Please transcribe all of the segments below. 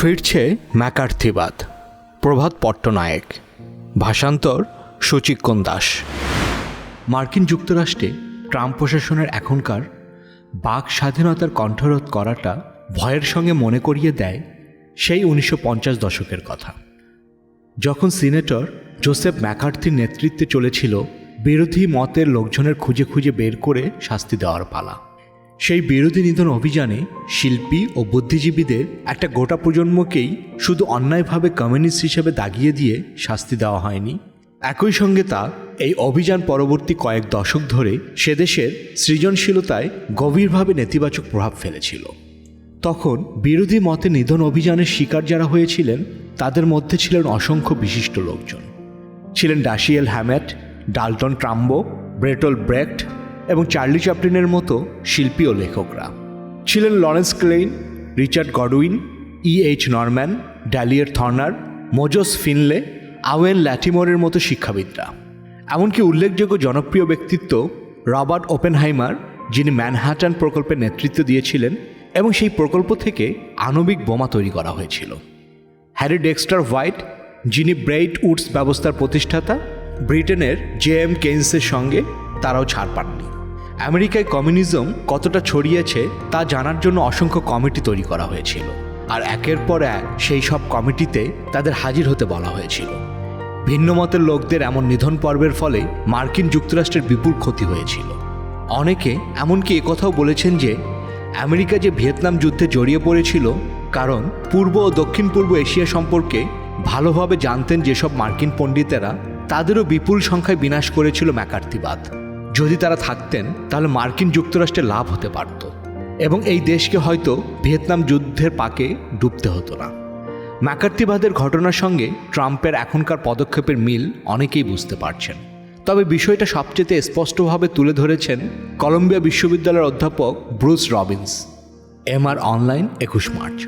ফিরছে ম্যাকার্থিবাদ। প্রভাত পট্টনায়ক। ভাষান্তর সুচিক্কন দাস। মার্কিন যুক্তরাষ্ট্রে ট্রাম্প প্রশাসনের এখনকার বাক স্বাধীনতার কণ্ঠরোধ করাটা ভয়ের সঙ্গে মনে করিয়ে দেয় সেই উনিশশো পঞ্চাশ দশকের কথা। যখন সিনেটর জোসেফ ম্যাকার্থির নেতৃত্বে চলেছিল বিরোধী মতের লোকজনের খুঁজে খুঁজে বের করে শাস্তি দেওয়ার পালা। সেই বিরোধী নিধন অভিযানে শিল্পী ও বুদ্ধিজীবীদের একটা গোটা প্রজন্মকেই শুধু অন্যায়ভাবে কমিউনিস্ট হিসেবে দাগিয়ে দিয়ে শাস্তি দেওয়া হয়নি। একই সঙ্গে তা এই অভিযান পরবর্তী কয়েক দশক ধরে সেদেশের সৃজনশীলতায় গভীরভাবে নেতিবাচক প্রভাব ফেলেছিল। তখন বিরোধী মতে নিধন অভিযানের শিকার যারা হয়েছিলেন, তাদের মধ্যে ছিলেন অসংখ্য বিশিষ্ট লোকজন। ছিলেন ডাশিয়েল হ্যামেট, ডালটন ট্রাম্বো ব্রেটল ব্রেক্ট এবং চার্লি চ্যাপলিনের মতো শিল্পী ও লেখকরা। ছিলেন Lawrence Klein, Richard Godwin, E H Norman, ড্যালিয়ার Thorner, Moses Finley, Owen ল্যাটিমোরের মতো শিক্ষাবিদরা। এমনকি উল্লেখযোগ্য জনপ্রিয় ব্যক্তিত্ব রবার্ট ওপেনহাইমার, যিনি ম্যানহাটান প্রকল্পের নেতৃত্ব দিয়েছিলেন এবং সেই প্রকল্প থেকে আণবিক বোমা তৈরি করা হয়েছিল। হ্যারি ডেক্সটার হোয়াইট, যিনি ব্রেইট উডস ব্যবস্থার প্রতিষ্ঠাতা, ব্রিটেনের জে এম কেইন্সের সঙ্গে তারাও ছাড় পাননি। আমেরিকায় কমিউনিজম কতটা ছড়িয়েছে তা জানার জন্য অসংখ্য কমিটি তৈরি করা হয়েছিল। আর একের পর এক সেই সব কমিটিতে তাদের হাজির হতে বলা হয়েছিল। ভিন্ন মতের লোকদের এমন নিধন পর্বের ফলে মার্কিন যুক্তরাষ্ট্রের বিপুল ক্ষতি হয়েছিল। অনেকে এমনকি একথাও বলেছেন যে, আমেরিকা যে ভিয়েতনাম যুদ্ধে জড়িয়ে পড়েছিল, কারণ পূর্ব ও দক্ষিণ পূর্ব এশিয়া সম্পর্কে ভালোভাবে জানতেন যেসব মার্কিন পণ্ডিতেরা, তাদেরও বিপুল সংখ্যায় বিনাশ করেছিল ম্যাকার্থিবাদ। যদি তারা থাকতেন, তাহলে মার্কিন যুক্তরাষ্ট্রে লাভ হতে পারত। এবং এই দেশকে হয়তো ভিয়েতনাম যুদ্ধের পাকে ডুবতে হতো না। ম্যাকার্থিবাদের ঘটনার সঙ্গে ট্রাম্পের এখনকার পদক্ষেপের মিল অনেকেই বুঝতে পারছেন। তবে বিষয়টা সবচেয়ে স্পষ্টভাবে তুলে ধরেছেন কলম্বিয়া বিশ্ববিদ্যালয়ের অধ্যাপক ব্রুস রবিন্স। এমআর অনলাইন একুশ মার্চ।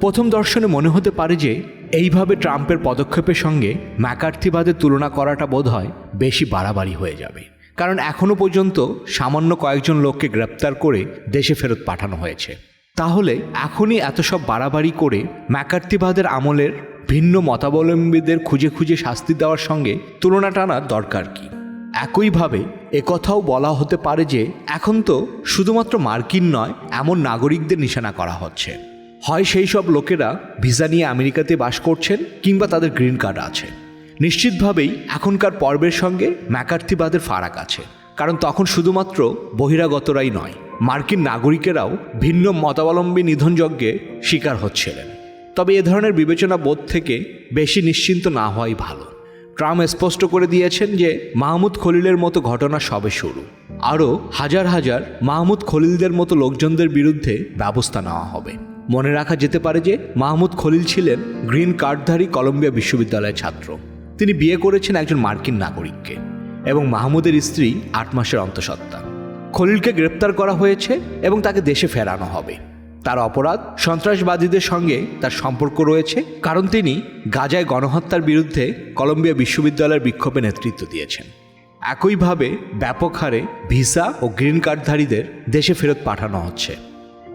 প্রথম দর্শনে মনে হতে পারে যে, এইভাবে ট্রাম্পের পদক্ষেপের সঙ্গে ম্যাকার্থিবাদের তুলনা করাটা বোধহয় বেশি বাড়াবাড়ি হয়ে যাবে। কারণ এখনও পর্যন্ত সামান্য কয়েকজন লোককে গ্রেপ্তার করে দেশে ফেরত পাঠানো হয়েছে। তাহলে এখনই এত সব বাড়াবাড়ি করে ম্যাকার্থিবাদের আমলের ভিন্ন মতাবলম্বীদের খুঁজে খুঁজে শাস্তি দেওয়ার সঙ্গে তুলনা টানার দরকার কি? একইভাবে একথাও বলা হতে পারে যে এখন তো শুধুমাত্র মার্কিন নয়, এমন নাগরিকদের নিশানা করা হচ্ছে। হয় সেই সব লোকেরা ভিসা নিয়ে আমেরিকাতে বাস করছেন কিংবা তাদের গ্রিন কার্ড আছে। নিশ্চিতভাবেই এখনকার পর্বের সঙ্গে ম্যাকার্থিবাদের ফারাক আছে। কারণ তখন শুধুমাত্র বহিরাগতরাই নয়, মার্কিন নাগরিকেরাও ভিন্ন মতাবলম্বী নিধনযজ্ঞে শিকার হচ্ছিলেন। তবে এ ধরনের বিবেচনা বোধ থেকে বেশি নিশ্চিন্ত না হওয়াই ভালো। ট্রাম্প স্পষ্ট করে দিয়েছেন যে মাহমুদ খলিলের মতো ঘটনা সবে শুরু। আরও হাজার হাজার মাহমুদ খলিলদের মতো লোকজনদের বিরুদ্ধে ব্যবস্থা নেওয়া হবে। মনে রাখা যেতে পারে যে মাহমুদ খলিল ছিলেন গ্রিন কার্ডধারী কলম্বিয়া বিশ্ববিদ্যালয়ের ছাত্র। তিনি বিয়ে করেছেন একজন মার্কিন নাগরিককে এবং মাহমুদের স্ত্রী আট মাসের অন্তঃসত্ত্বা। খলিলকে গ্রেপ্তার করা হয়েছে এবং তাকে দেশে ফেরানো হবে। তার অপরাধ সন্ত্রাসবাদীদের সঙ্গে তার সম্পর্ক রয়েছে, কারণ তিনি গাজায় গণহত্যার বিরুদ্ধে কলম্বিয়া বিশ্ববিদ্যালয়ের বিক্ষোভে নেতৃত্ব দিয়েছেন। একইভাবে ব্যাপক হারে ভিসা ও গ্রিন কার্ডধারীদের দেশে ফেরত পাঠানো হচ্ছে।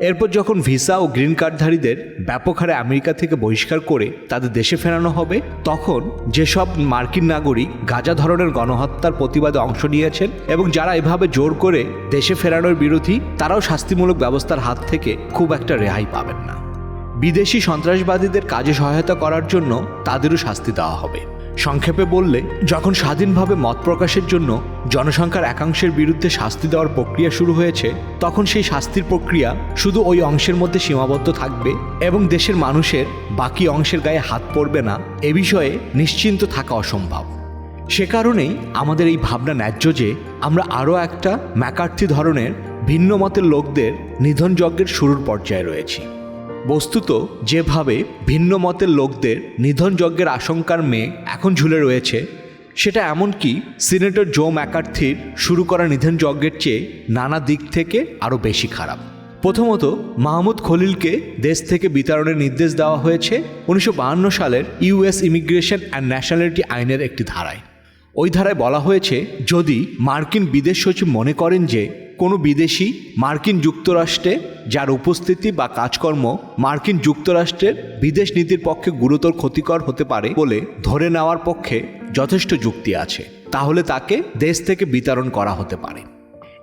এরপর যখন ভিসা ও গ্রিন কার্ডধারীদের ব্যাপক হারে আমেরিকা থেকে বহিষ্কার করে তাদের দেশে ফেরানো হবে, তখন যেসব মার্কিন নাগরিক গাজা ধরনের গণহত্যার প্রতিবাদে অংশ নিয়েছেন এবং যারা এভাবে জোর করে দেশে ফেরানোর বিরোধী, তারাও শাস্তিমূলক ব্যবস্থার হাত থেকে খুব একটা রেহাই পাবেন না। বিদেশি সন্ত্রাসবাদীদের কাজে সহায়তা করার জন্য তাদেরও শাস্তি দেওয়া হবে। সংক্ষেপে বললে, যখন স্বাধীনভাবে মত প্রকাশের জন্য জনসংখ্যার একাংশের বিরুদ্ধে শাস্তি দেওয়ার প্রক্রিয়া শুরু হয়েছে, তখন সেই শাস্তির প্রক্রিয়া শুধু ওই অংশের মধ্যে সীমাবদ্ধ থাকবে এবং দেশের মানুষের বাকি অংশের গায়ে হাত পড়বে না, এ বিষয়ে নিশ্চিন্ত থাকা অসম্ভব। সে কারণেই আমাদের এই ভাবনা ন্যায্য যে আমরা আরও একটা ম্যাকার্থী ধরনের ভিন্ন মতের লোকদের নিধন যজ্ঞের শুরুর পর্যায়ে রয়েছি। বস্তুত যেভাবে ভিন্ন মতের লোকদের নিধন যজ্ঞের আশঙ্কার মেয়ে এখন ঝুলে রয়েছে, সেটা এমনকি সিনেটর জো ম্যাকার্থির শুরু করা নিধন যজ্ঞের চেয়ে নানা দিক থেকে আরও বেশি খারাপ। প্রথমত, মাহমুদ খলিলকে দেশ থেকে বিতরণের নির্দেশ দেওয়া হয়েছে উনিশশো সালের ইউএস ইমিগ্রেশন অ্যান্ড ন্যাশনালিটি আইনের একটি ধারায়। ওই ধারায় বলা হয়েছে, যদি মার্কিন বিদেশ সচিব মনে করেন যে কোনো বিদেশি মার্কিন যুক্তরাষ্ট্রে যার উপস্থিতি বা কাজকর্ম মার্কিন যুক্তরাষ্ট্রের বিদেশ নীতির পক্ষে গুরুতর ক্ষতিকর হতে পারে বলে ধরে নেওয়ার পক্ষে যথেষ্ট যুক্তি আছে। তাহলে তাকে দেশ থেকে বিতরণ করা হতে পারে।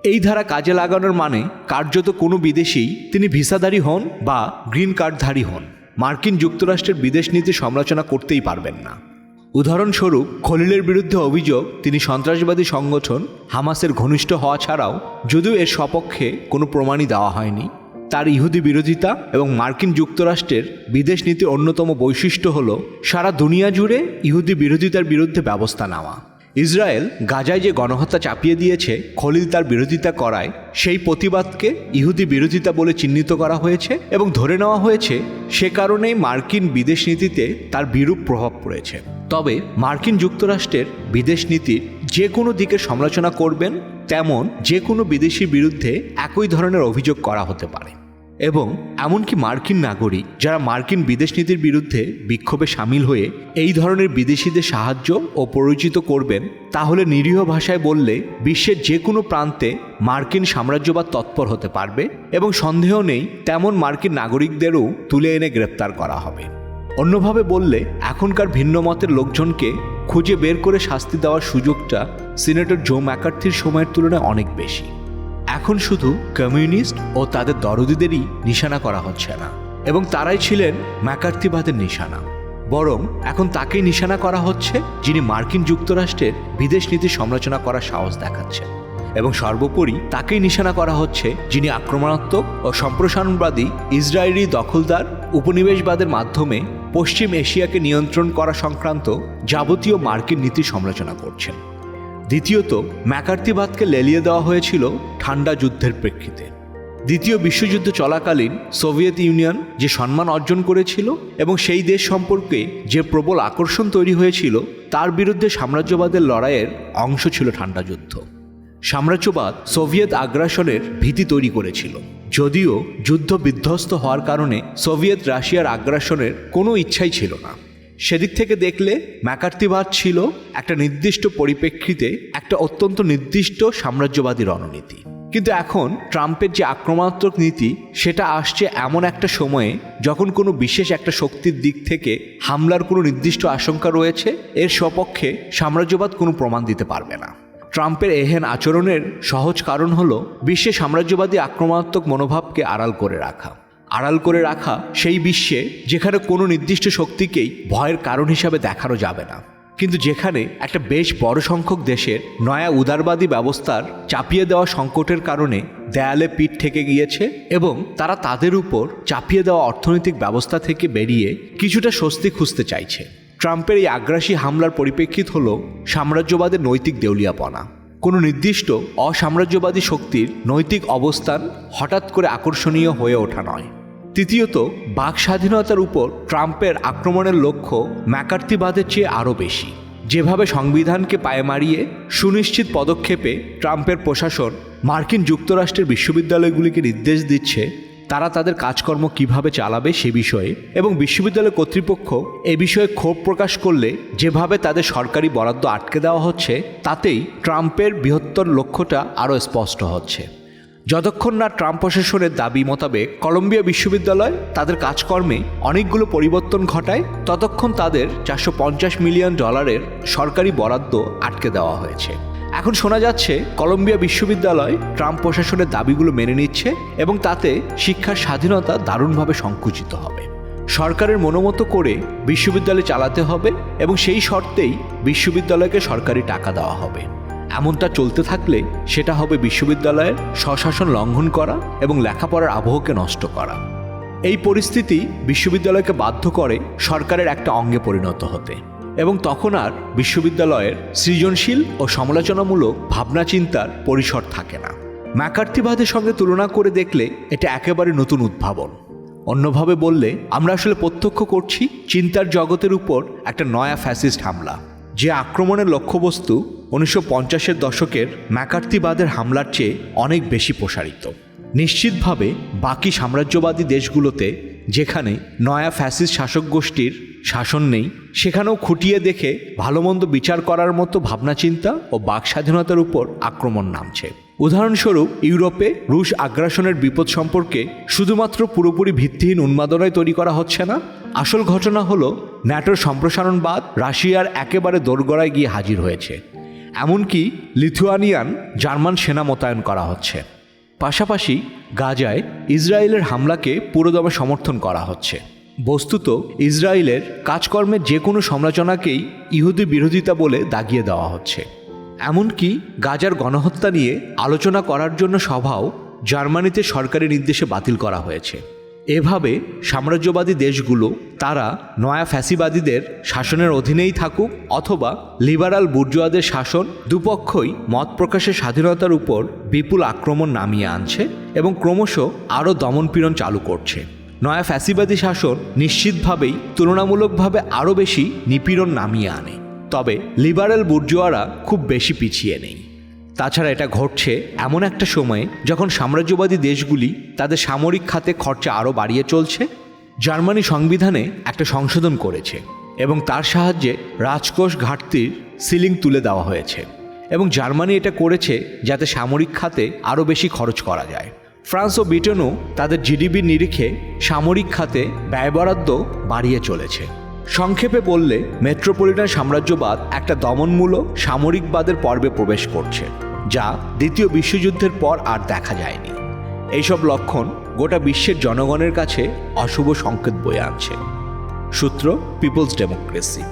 এই ধারা কাজে লাগানোর মানে কার্যত কোনো বিদেশি তিনি ভিসাধারী হন বা গ্রিন কার্ডধারী হন। মার্কিন যুক্তরাষ্ট্রের বিদেশ নীতি সমালোচনা করতেই পারবেন না। উদাহরণস্বরূপ, খলিলের বিরুদ্ধে অভিযোগ, তিনি সন্ত্রাসবাদী সংগঠন, হামাসের ঘনিষ্ঠ হওয়া ছাড়াও, যদিও এর সপক্ষে কোনো প্রমাণই দেওয়া হয়নি। তার ইহুদি বিরোধিতা এবং মার্কিন যুক্তরাষ্ট্রের বিদেশ নীতির অন্যতম বৈশিষ্ট্য হল সারা দুনিয়া জুড়ে ইহুদি বিরোধিতার বিরুদ্ধে ব্যবস্থা নেওয়া। ইসরায়েল গাজায় যে গণহত্যা চাপিয়ে দিয়েছে, খলিল তার বিরোধিতা করায়, সেই প্রতিবাদকে ইহুদি বিরোধিতা বলে চিহ্নিত করা হয়েছে এবং ধরে নেওয়া হয়েছে, সে কারণেই মার্কিন বিদেশ নীতিতে তার বিরূপ প্রভাব পড়েছে। তবে মার্কিন যুক্তরাষ্ট্রের বিদেশ নীতির যে কোনো দিকে সমালোচনা করবেন, তেমন যে কোনো বিদেশির বিরুদ্ধে একই ধরনের অভিযোগ করা হতে পারে। এবং এমনকি মার্কিন নাগরিক যারা মার্কিন বিদেশ নীতির বিরুদ্ধে বিক্ষোভে সামিল হয়ে এই ধরনের বিদেশিদের সাহায্য ও পরিচিত করবেন, তাহলে নিরীহ ভাষায় বললে বিশ্বের যে কোনো প্রান্তে মার্কিন সাম্রাজ্যবাদ তৎপর হতে পারবে এবং সন্দেহ নেই তেমন মার্কিন নাগরিকদেরও তুলে এনে গ্রেপ্তার করা হবে। অন্যভাবে বললে, এখনকার ভিন্ন মতের লোকজনকে খুঁজে বের করে শাস্তি দেওয়ার সুযোগটা সিনেটর জো ম্যাকার্থির সময়ের তুলনায় অনেক বেশি। এখন শুধু কমিউনিস্ট ও তাদের দরদিদেরই নিশানা করা হচ্ছে না এবং তারাই ছিলেন ম্যাকার্থিবাদের নিশানা। বরং এখন তাকেই নিশানা করা হচ্ছে যিনি মার্কিন যুক্তরাষ্ট্রের বিদেশ নীতি সমালোচনা করার সাহস দেখাচ্ছেন। এবং সর্বোপরি তাকেই নিশানা করা হচ্ছে যিনি আক্রমণাত্মক ও সম্প্রসারণবাদী ইসরায়েলি দখলদার, উপনিবেশবাদের মাধ্যমে পশ্চিম এশিয়াকে নিয়ন্ত্রণ করা সংক্রান্ত যাবতীয় মার্কিন নীতি সমালোচনা করছেন। দ্বিতীয়ত ম্যাকার্তিবাদকে লেলিয়ে দেওয়া হয়েছিল ঠান্ডা যুদ্ধের প্রেক্ষিতে। দ্বিতীয় বিশ্বযুদ্ধ চলাকালীন সোভিয়েত ইউনিয়ন যে সম্মান অর্জন করেছিল এবং সেই দেশ সম্পর্কে যে প্রবল আকর্ষণ তৈরি হয়েছিল, তার বিরুদ্ধে সাম্রাজ্যবাদের লড়াইয়ের অংশ ছিল ঠান্ডা যুদ্ধ। সাম্রাজ্যবাদ সোভিয়েত আগ্রাসনের ভীতি তৈরি করেছিল। যদিও যুদ্ধ বিধ্বস্ত হওয়ার কারণে সোভিয়েত রাশিয়ার আগ্রাসনের কোনো ইচ্ছাই ছিল না। সেদিক থেকে দেখলে ম্যাকার্তিবাদ ছিল একটা নির্দিষ্ট পরিপ্রেক্ষিতে একটা অত্যন্ত নির্দিষ্ট সাম্রাজ্যবাদী রণনীতি। কিন্তু এখন ট্রাম্পের যে আক্রমণাত্মক নীতি, সেটা আসছে এমন একটা সময়ে যখন কোনো বিশেষ একটা শক্তির দিক থেকে হামলার কোনো নির্দিষ্ট আশঙ্কা রয়েছে, এর সপক্ষে সাম্রাজ্যবাদ কোনো প্রমাণ দিতে পারবে না। ট্রাম্পের এহেন আচরণের সহজ কারণ হলো বিশ্বে সাম্রাজ্যবাদী আক্রমণাত্মক মনোভাবকে আড়াল করে রাখা। আড়াল করে রাখা সেই বিশ্বে যেখানে কোনো নির্দিষ্ট শক্তিকেই ভয়ের কারণ হিসাবে দেখানো যাবে না। কিন্তু যেখানে একটা বেশ বড় সংখ্যক দেশের নয়া উদারবাদী ব্যবস্থার চাপিয়ে দেওয়া সংকটের কারণে দেয়ালে পিঠ থেকে গিয়েছে এবং তারা তাদের উপর চাপিয়ে দেওয়া অর্থনৈতিক ব্যবস্থা থেকে বেরিয়ে কিছুটা স্বস্তি খুঁজতে চাইছে। ট্রাম্পের এই আগ্রাসী হামলার পরিপ্রেক্ষিত হল সাম্রাজ্যবাদের নৈতিক দেউলিয়াপনা। কোনো নির্দিষ্ট অসাম্রাজ্যবাদী শক্তির নৈতিক অবস্থান হঠাৎ করে আকর্ষণীয় হয়ে ওঠা নয়। তৃতীয়ত, বাক স্বাধীনতার উপর ট্রাম্পের আক্রমণের লক্ষ্য ম্যাকার্তিবাদের চেয়ে আরও বেশি। যেভাবে সংবিধানকে পায়ে মারিয়ে সুনিশ্চিত পদক্ষেপে ট্রাম্পের প্রশাসন মার্কিন যুক্তরাষ্ট্রের বিশ্ববিদ্যালয়গুলিকে নির্দেশ দিচ্ছে তারা তাদের কাজকর্ম কীভাবে চালাবে সে বিষয়ে এবং বিশ্ববিদ্যালয় কর্তৃপক্ষ এ বিষয়ে ক্ষোভ প্রকাশ করলে যেভাবে তাদের সরকারি বরাদ্দ আটকে দেওয়া হচ্ছে, তাতেই ট্রাম্পের বৃহত্তর লক্ষ্যটা আরও স্পষ্ট হচ্ছে। যতক্ষণ না ট্রাম্প প্রশাসনের দাবি মোতাবেক কলম্বিয়া বিশ্ববিদ্যালয় তাদের কাজকর্মে অনেকগুলো পরিবর্তন ঘটায়, ততক্ষণ তাদের চারশো পঞ্চাশ মিলিয়ন ডলারের সরকারি বরাদ্দ আটকে দেওয়া হয়েছে। এখন শোনা যাচ্ছে কলম্বিয়া বিশ্ববিদ্যালয় ট্রাম্প প্রশাসনের দাবিগুলো মেনে নিচ্ছে এবং তাতে শিক্ষার স্বাধীনতা দারুণভাবে সংকুচিত হবে। সরকারের মনোমতো করে বিশ্ববিদ্যালয় চালাতে হবে এবং সেই শর্তেই বিশ্ববিদ্যালয়কে সরকারি টাকা দেওয়া হবে। এমনটা চলতে থাকলে সেটা হবে বিশ্ববিদ্যালয়ের স্বশাসন লঙ্ঘন করা এবং লেখাপড়ার আবহকে নষ্ট করা। এই পরিস্থিতি বিশ্ববিদ্যালয়কে বাধ্য করে সরকারের একটা অঙ্গে পরিণত হতে। এবং তখন আর বিশ্ববিদ্যালয়ের সৃজনশীল ও সমালোচনামূলক ভাবনা চিন্তার পরিসর থাকে না। ম্যাকার্থিবাদের সঙ্গে তুলনা করে দেখলে এটা একেবারে নতুন উদ্ভাবন। অন্যভাবে বললে, আমরা আসলে প্রত্যক্ষ করছি চিন্তার জগতের উপর একটা নয়া ফ্যাসিস্ট হামলা, যে আক্রমণের লক্ষ্যবস্তু উনিশশো পঞ্চাশের দশকের ম্যাকার্থিবাদের হামলার চেয়ে অনেক বেশি প্রসারিত। নিশ্চিতভাবে বাকি সাম্রাজ্যবাদী দেশগুলোতে যেখানে নয়া ফ্যাসিস্ট শাসক গোষ্ঠীর শাসন নেই। সেখানেও খুঁটিয়ে দেখে ভালো মন্দ বিচার করার মতো ভাবনা চিন্তা ও বাক স্বাধীনতার উপর আক্রমণ নামছে। উদাহরণস্বরূপ, ইউরোপে রুশ আগ্রাসনের বিপদ সম্পর্কে শুধুমাত্র পুরোপুরি ভিত্তিহীন উন্মাদনায় তৈরি করা হচ্ছে না। আসল ঘটনা হলো, ন্যাটোর সম্প্রসারণবাদ রাশিয়ার একেবারে দোরগড়ায় গিয়ে হাজির হয়েছে। এমনকি লিথুয়ানিয়ান জার্মান সেনা মোতায়েন করা হচ্ছে। পাশাপাশি গাজায় ইসরায়েলের হামলাকে পুরোদমে সমর্থন করা হচ্ছে। বস্তুত ইসরায়েলের কাজকর্মের যে কোনো সমালোচনাকেই ইহুদি বিরোধিতা বলে দাগিয়ে দেওয়া হচ্ছে। এমনকি গাজার গণহত্যা নিয়ে আলোচনা করার জন্য সভাও জার্মানিতে সরকারি নির্দেশে বাতিল করা হয়েছে। এভাবে সাম্রাজ্যবাদী দেশগুলো তারা নয়া ফ্যাসিবাদীদের শাসনের অধীনেই থাকুক অথবা লিবারাল বুর্জোয়াদের শাসন দুপক্ষই মত প্রকাশের স্বাধীনতার উপর বিপুল আক্রমণ নামিয়ে আনছে এবং ক্রমশ আরও দমনপীড়ন চালু করছে। নয়া ফ্যাসিবাদী শাসন নিশ্চিতভাবেই তুলনামূলকভাবে আরও বেশি নিপীড়ন নামিয়ে আনে। তবে লিবারেল বুর্জোয়ারা খুব বেশি পিছিয়ে নেই। তাছাড়া এটা ঘটছে এমন একটা সময়ে যখন সাম্রাজ্যবাদী দেশগুলি তাদের সামরিক খাতে খরচা আরও বাড়িয়ে চলছে। জার্মানি সংবিধানে একটা সংশোধন করেছে এবং তার সাহায্যে রাজকোষ ঘাটতির সিলিং তুলে দেওয়া হয়েছে। এবং জার্মানি এটা করেছে যাতে সামরিক খাতে আরও বেশি খরচ করা যায়। ফ্রান্স ও ব্রিটেনও তাদের জিডিপির নিরিখে সামরিক খাতে ব্যয় বরাদ্দ বাড়িয়ে চলেছে। সংক্ষেপে বললে, মেট্রোপলিটন সাম্রাজ্যবাদ একটা দমনমূলক, সামরিকবাদের পর্বে প্রবেশ করছে, যা দ্বিতীয় বিশ্বযুদ্ধের পর আর দেখা যায়নি। এইসব লক্ষণ গোটা বিশ্বের জনগণের কাছে অশুভ সংকেত বয়ে আনছে। সূত্র, পিপলস ডেমোক্রেসি।